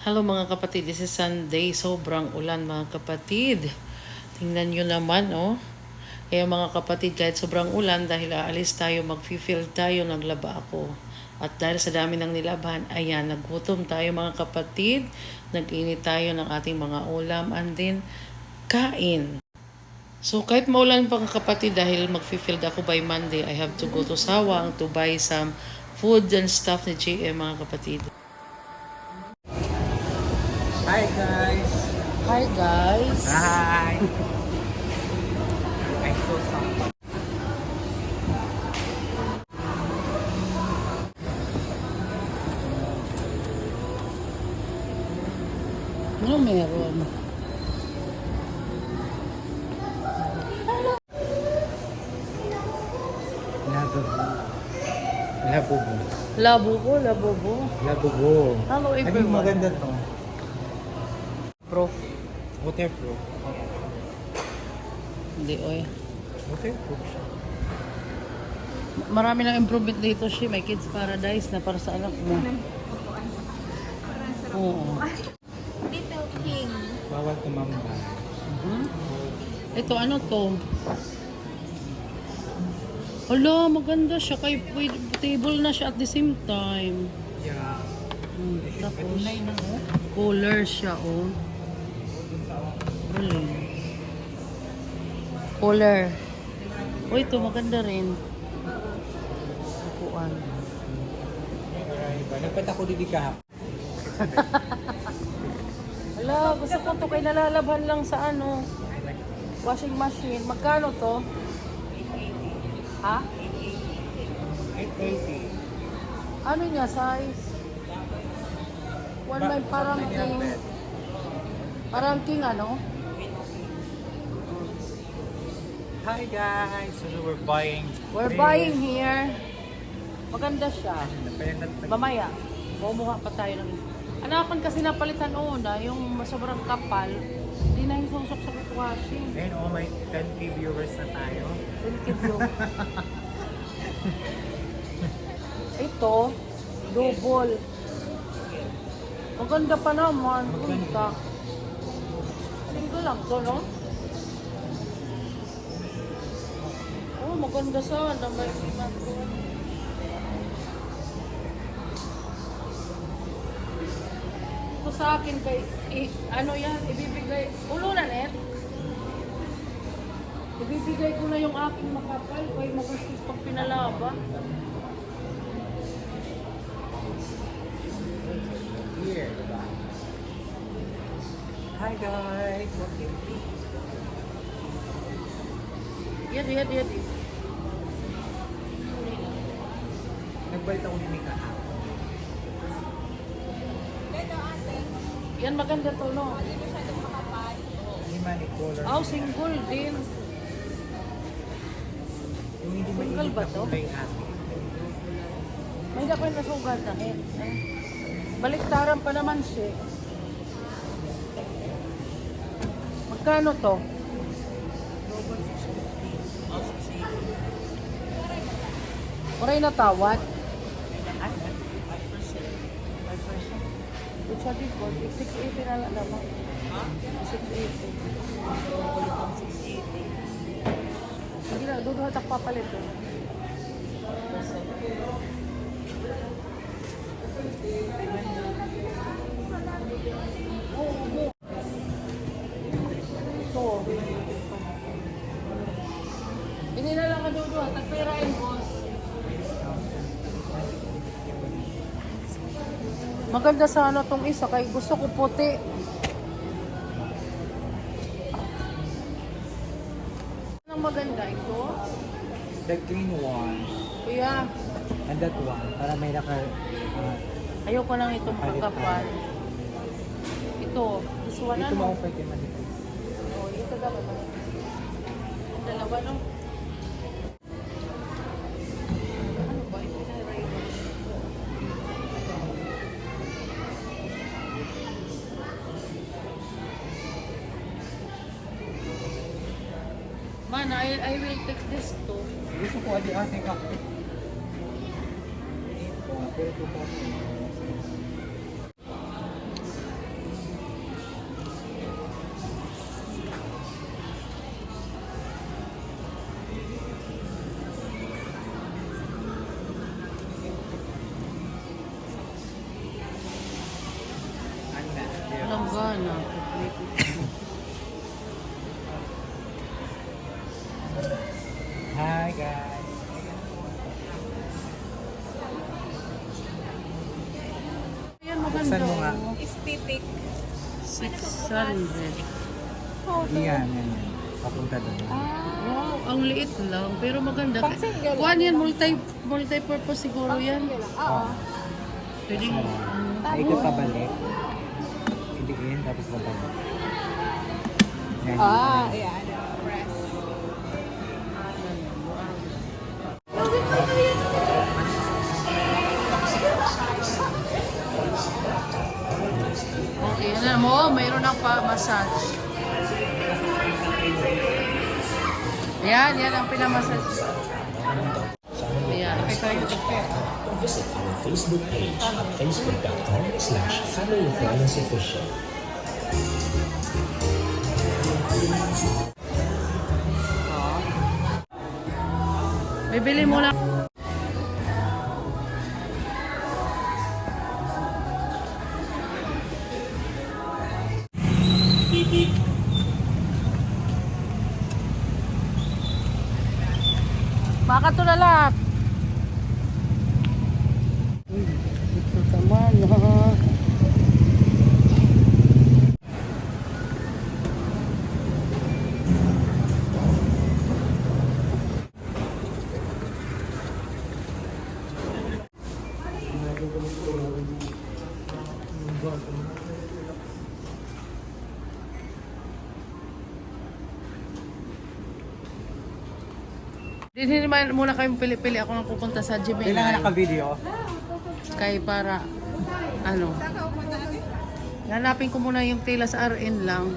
Hello mga kapatid, this is Sunday. Sobrang ulan mga kapatid. Tingnan nyo naman, oh. Kaya mga kapatid, kahit sobrang ulan, dahil aalis tayo, mag-fill tayo, naglaba ako. At dahil sa dami ng nilaban, ayan, nagutom tayo mga kapatid. Nag-init tayo ng ating mga ulam and then kain. So kahit maulan pa kapatid dahil mag-fill ako by Monday, I have to go to Sawang to buy some food and stuff ni JM mga kapatid. Hi guys! Hi guys! Hi! I'm so sorry. Ano meron? Labubo. Labubo. Labubo, labubo. Labubo. Hello Ano yung everyone. maganda to? Prof. Waterproof. Hindi, oy. Waterproof siya. Marami ng improvement dito, Shi. May kids paradise na para sa anak mo. Oo. Little King. Bawal tumamba. Mhm. Ito, ano to? Hala, maganda siya. Kay pwede- table na siya at the same time. Yeah. Hmm, tapos, oh. cooler siya, oh. Galing. Cooler. Oh, ito, maganda rin. Upuan. Nagpat ako didi ka. Hala, gusto ko to kay nalalabhan lang sa ano, washing machine. Magkano to? Ha? 880. Ano niya, size? One by parang king, parang king ano? Hi guys! So we're buying We're this. buying here. Maganda siya. Mamaya, bumuha pa tayo ng... Anapan kasi napalitan una, yung sobrang kapal, hindi na yung susok sa washing. Ayun, oh, may 10k viewers na tayo. Thank you. Ito, double. Maganda pa naman. Punta. Single lang to, no? Oh, maganda sa number Ito sa akin kay, i- ano yan, ibibigay, ulo na net. Ibibigay ko na yung aking makapal kay magastos pag pinalaba. Here. Hi guys! Okay. Yan, yan, yan. Nagbalit ako ni Mika Yan maganda to, no? Hindi man i-color. Oh, single din. Yung hindi Single mainit ba na to? kulay ate. May na kayo nasugatan. Eh. Baliktaran pa naman siya. Magkano to? Oray na tawad. These ones? 680 na lang naman. 680. Sige na, doon hatak papalit eh. Ito. Hindi na lang doon. Tagpirain, boss. Maganda sana tong isa kay gusto ko puti. Ang maganda ito. The green one Kuya, and that one para may naka uh, ayoko lang itong pagkapal. Ito, gusto na dito no? ma-offer kay manipis. Oh, ito dapat dalawa, no? I will take this too. Gusto ko adi ating kape. Langgana. Hi guys. Ayan, maganda. Buksan mo nga. oh. Aesthetic. 600. Iyan, yan, yan. Papunta doon. Wow, ang liit lang. Pero maganda. Pang single. Kuhan yan, multi, multi-purpose siguro yan. Oo. Pwede mo. Ikot pabalik. Idiin, tapos babalik. Yan. Ah, ayan. Yan, yan ang pinamassage. Ayan. visit our Facebook page at facebook.com slash family appliance official. Bibili mo lang. Baka tulalat. Ito naman ha. Hindi naman muna kayong pili-pili. Ako nang pupunta sa Gemini. Kailangan naka-video. Kay para, ano. Hanapin ko muna yung tila sa RN lang.